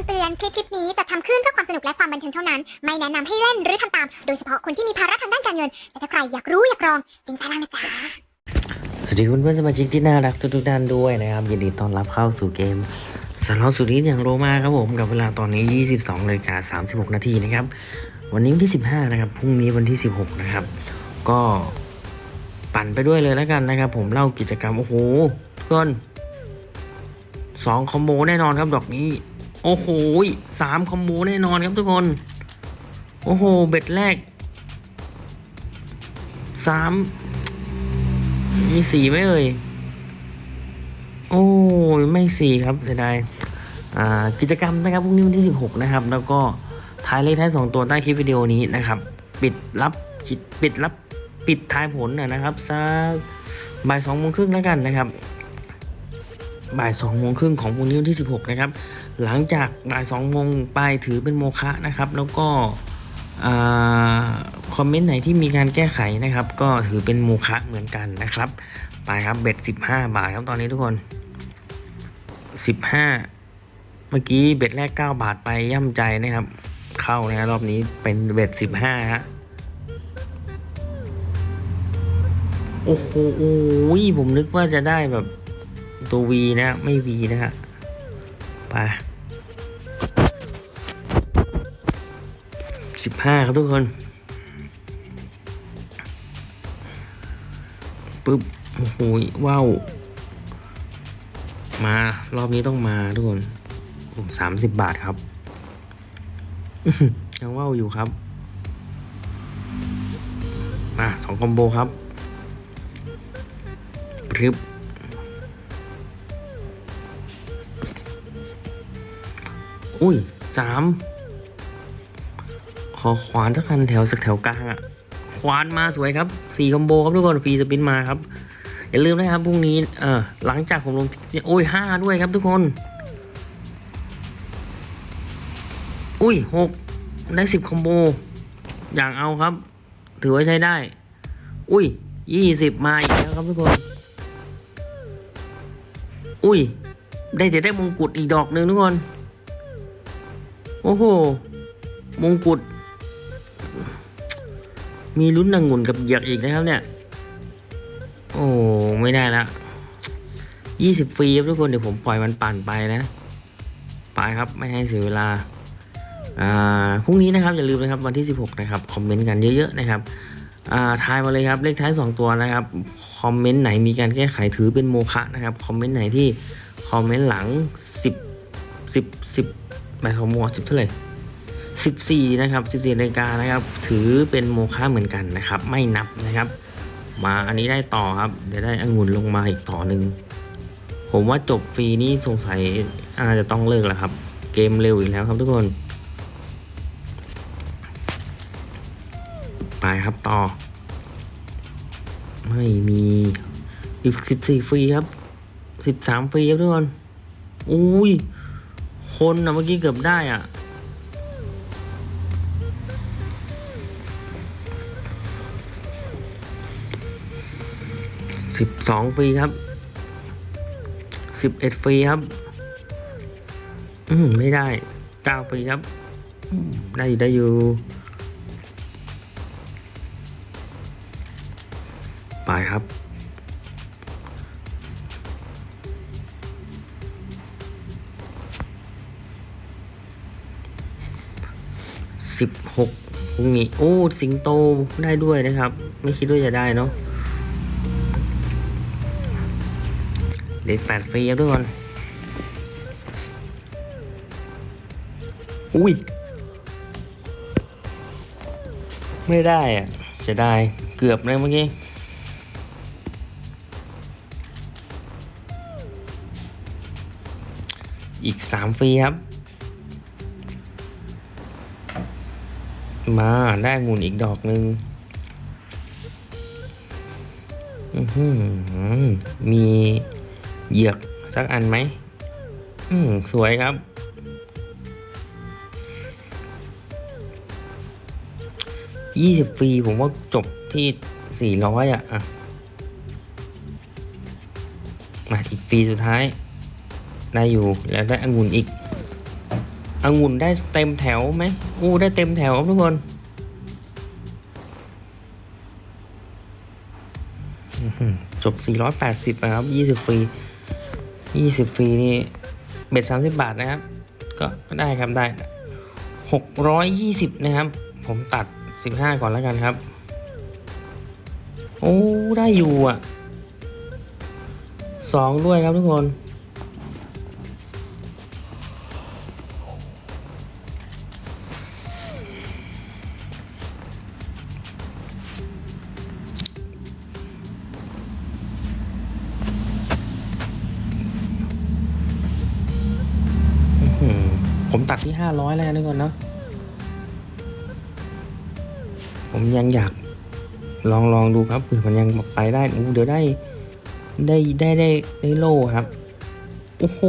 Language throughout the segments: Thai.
ำเตือน คลิปคลิปนี้จะทำขึ้นเพื่อความสนุกและความบันเทิงเท่านั้น ไม่แนะนำให้เล่นหรือทำตาม โดยเฉพาะคนที่มีภาระทางด้านการเงิน แต่ถ้าใครอยากรู้อยากลองลิงใต้ล่างนะจ๊ะ สวัสดีคุณเพื่อนสมาชิกที่น่ารักทุกๆท่านด้วยนะครับ ยินดีต้อนรับเข้าสู่เกมสล็อตสุดนี้อย่างโรมาครับผมกับเวลาตอนนี้ 22นาฬิกา36 นาทีนะครับ วันนี้วันที่ 15 นะครับ พรุ่งนี้วันที่ 16 นะครับ ก็ปั่นไปด้วยเลยแล้วกันนะครับ ผมเล่ากิจกรรม โอ้โหทุกคนสองคอมโบแน่นอนครับดอกนี้ โอ้โหสามคอมโบแน่นอนครับทุกคน โอ้โห เบ็ดแรกสามมีสี่ไหมเอ่ย โอ้ยไม่สี่ครับเสียดายอ่ากิจกรรมนะครับพรุ่งนี้วันที่ 16 นะครับ แล้วก็ท้ายเลขท้าย 2 ตัวใต้คลิปวิดีโอนี้นะครับ ปิดรับปิดรับปิดท้ายผลนะนะครับสักบ่ายสองโมงครึ่งแล้วกันนะครับ บ่ายสองโมงครึ่งของพรุ่งนี้วันที่ 16 นะครับ หลังจากบ่ายสองโมงไปถือเป็นโมฆะนะครับ แล้วก็คอมเมนต์ไหนที่มีการแก้ไขนะครับ ก็ถือเป็นโมฆะเหมือนกันนะครับ ไปครับเบ็ด 15 บาทครับตอนนี้ทุกคน 15 เมื่อกี้เบ็ดแรก 9 บาทไปย่ำใจนะครับ เข้านะรอบนี้เป็นเบ็ด 15ฮะโอ้โหโอ้ยผมนึกว่าจะได้แบบ ตัววีนะ ไม่วีนะฮะไปสิบห้าครับทุกคนปึ๊บโอ้โหว้าวมารอบนี้ต้องมาทุกคนผมสามสิบบาทครับยังว้าวอยู่ครับ มาสองคอมโบครับพริบ อุ้ยสามขอขวานสักคันแถวสักแถวกลางอะขวานมาสวยครับสี่คอมโบครับทุกคนฟรีสปินมาครับ อย่าลืมนะครับพรุ่งนี้เออหลังจากผมลงโอ้ยห้าด้วยครับทุกคน อุ้ยหกได้สิบคอมโบ อย่างเอาครับ ถือว่าใช้ได้ อุ้ยยี่สิบมาอีกแล้วครับทุกคน อุ้ย ได้จะได้มงกุฎอีกดอกหนึ่งทุกคน โอ้โห มงกุฎ มีลุ้นนางงุ่นกับเหยือกอีกนะครับเนี่ย โอ้ไม่ได้ละยี่สิบฟรีครับทุกคน เดี๋ยวผมปล่อยมันปั่นไปนะ ไปครับไม่ให้เสียเวลา อ่า พรุ่งนี้นะครับอย่าลืมนะครับวันที่ 16 นะครับ คอมเมนต์กันเยอะๆนะครับ อ่าทายมาเลยครับ เลขท้าย 2 ตัวนะครับ คอมเมนต์ไหนมีการแก้ไขถือเป็นโมฆะนะครับ คอมเมนต์ไหนที่คอมเมนต์หลัง 10 10 10 หมายความว่า10เท่าไหร่14นะครับ14นาฬิกานะครับ ถือเป็นโมฆะเหมือนกันนะครับ ไม่นับนะครับ มาอันนี้ได้ต่อครับเดี๋ยวได้องุ่นลงมาอีกต่อหนึ่งผมว่าจบฟรีนี่สงสัยอาจจะต้องเลิกแล้วครับ เกมเร็วอีกแล้วครับทุกคนไปครับต่อ ไม่มีอีก14ฟรีครับ13ฟรีครับทุกคนอุ้ย คนอะเมื่อกี้เกือบได้อะ สิบสองฟรีครับ สิบเอ็ดฟรีครับ อืมไม่ได้เก้าฟรีครับ ได้อยู่ได้อยู่ไปครับ สิบหกพรุ่งนี้ โอ้ สิงโตได้ด้วยนะครับ ไม่คิดว่าจะได้เนาะเลขแปดฟรีครับทุกคนอุ้ย ไม่ได้อะจะได้เกือบเลยเมื่อกี้อีกสามฟรีครับ มาได้งูนอีกดอกหนึ่งมีเหยือกสักอันไหมอืมสวยครับ ยี่สิบฟรีผมว่าจบที่สี่ร้อยอะอะมาอีกฟรีสุดท้าย ได้อยู่แล้วได้องุ่นอีก องุ่นได้เต็มแถวไหมอู้ได้เต็มแถวครับทุกคนอื้อหือจบ 480 นะครับ 20 ฟรี 20 ฟรีนี่ เบ็ด 30 บาทนะครับก็ก็ได้ครับได้ 620 นะครับ ผมตัด 15 ก่อนแล้วกันครับ โอ้ ได้อยู่อะสองด้วยครับทุกคน ผมตัดที่ห้าร้อยแล้วกันทุกคนเนาะผมยังอยากลองลองดูครับเผื่อมันยังไปได้อู้เดี๋ยวได้ได้ได้ได้ได้โล่ครับ โอ้โห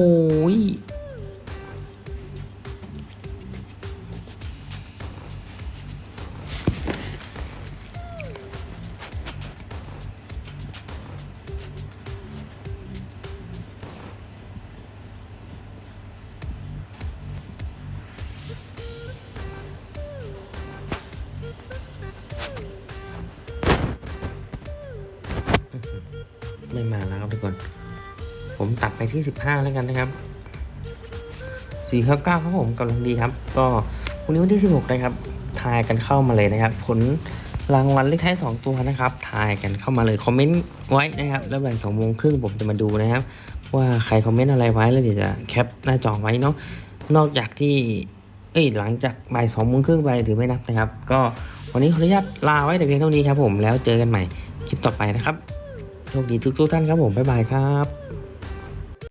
ไม่มาแล้วครับทุกคน ผมตัดไปที่ 15 แล้วกันนะครับ4ข้า9ครับผมกำลังดีครับ ก็วันนี้วันที่ 16 นะครับ ทายกันเข้ามาเลยนะครับ ผลรางวัลเลขท้าย 2 ตัวนะครับ ทายกันเข้ามาเลย คอมเมนต์ไว้นะครับ แล้วบ่ายสองโมงครึ่งผมจะมาดูนะครับ ว่าใครคอมเมนต์อะไรไว้แล้วเดี๋ยวจะแคปหน้าจอไว้เนาะ นอกจากที่ เอ้ย หลังจากบ่ายสองโมงครึ่งไปถือไม่นับนะครับ ก็วันนี้ขออนุญาตลาไว้แต่เพียงเท่านี้ครับผม แล้วเจอกันใหม่คลิปต่อไปนะครับ โชคดีทุกๆท่านครับผมบ๊ายบายครับ